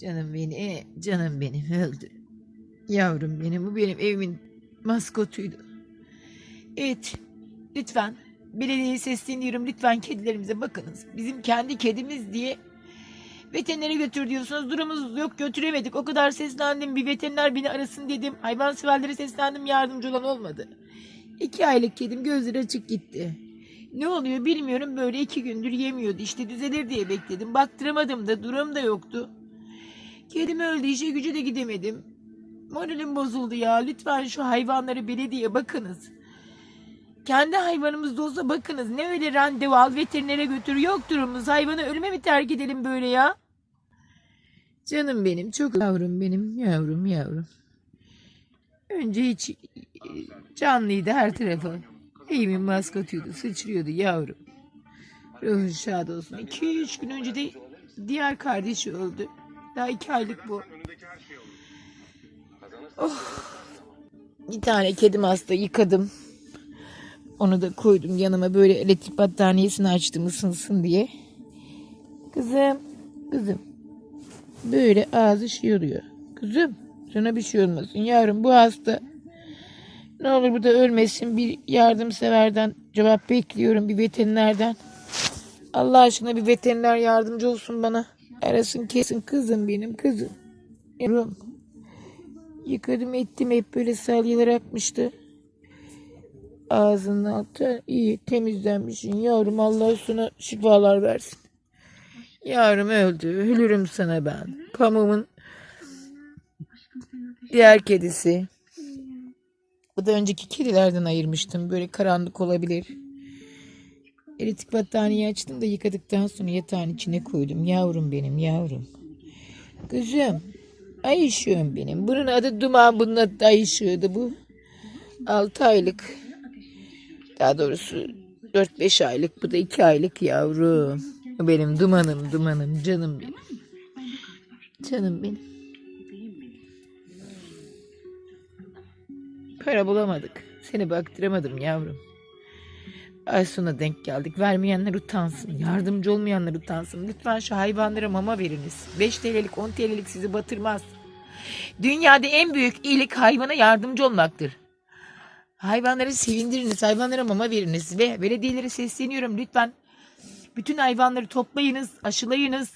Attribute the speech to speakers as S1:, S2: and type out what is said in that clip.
S1: Canım beni, canım benim öldü. Yavrum benim, bu benim evimin maskotuydu. Evet, lütfen belediyeye sesleniyorum. Lütfen kedilerimize bakınız. Bizim kendi kedimiz diye veterinere götür diyorsunuz. Durumumuz yok götüremedik. O kadar seslendim. Bir veteriner beni arasın dedim. Hayvanseverlere seslendim. Yardımcı olan olmadı. İki aylık kedim gözleri açık gitti. Ne oluyor bilmiyorum. Böyle iki gündür yemiyordu. İşte düzelir diye bekledim. Baktıramadım da durum da yoktu. Kedim öldü. işe gücü de gidemedim. Moralim bozuldu ya. Lütfen şu hayvanlara belediye bakınız. Kendi hayvanımız da olsa bakınız. Ne öyle randevu al veterinere götür. Yok durumumuz. Hayvanı ölüme mi terk edelim böyle ya? Canım benim. Çok yavrum benim. Yavrum yavrum. Önce hiç canlıydı her tarafı. Evimin maskotuydu. Sıçrıyordu yavrum. Ruhu şad olsun. 2-3 gün önce de diğer kardeşi öldü. Daha iki aylık bu. Oh. Bir tane kedim hasta yıkadım. Onu da koydum yanıma böyle elektrik battaniyesini açtım ısınsın diye. Kızım, kızım. Böyle ağzı şey oluyor. Kızım, sana bir şey olmasın yavrum bu hasta. Ne olur burada ölmesin bir yardımseverden cevap bekliyorum bir veterinerden. Allah aşkına bir veteriner yardımcı olsun bana. Arasın kesin kızım benim kızım. Yavrum. Yıkadım ettim hep böyle salyalar akmıştı. Ağzının altı iyi temizlenmişsin yavrum Allah sana şifalar versin. Yavrum öldü ölürüm sana ben. Pamuğumun diğer kedisi. Bu da önceki kedilerden ayırmıştım. Böyle karanlık olabilir. Elektrik battaniye açtım da yıkadıktan sonra yatağın içine koydum. Yavrum benim yavrum. Kızım. Ay ışığım benim. Bunun adı Duman. Bunun adı Ay ışığıydı bu. 6 aylık. Daha doğrusu 4-5 aylık. Bu da 2 aylık yavrum. Benim dumanım dumanım canım benim. Canım benim. Para bulamadık. Seni baktıramadım yavrum. Ay sona denk geldik. Vermeyenler utansın. Yardımcı olmayanlar utansın. Lütfen şu hayvanlara mama veriniz. 5 TL'lik 10 TL'lik sizi batırmaz. Dünyada en büyük iyilik hayvana yardımcı olmaktır. Hayvanları sevindiriniz. Hayvanlara mama veriniz. Ve belediyelere sesleniyorum. Lütfen bütün hayvanları toplayınız. Aşılayınız.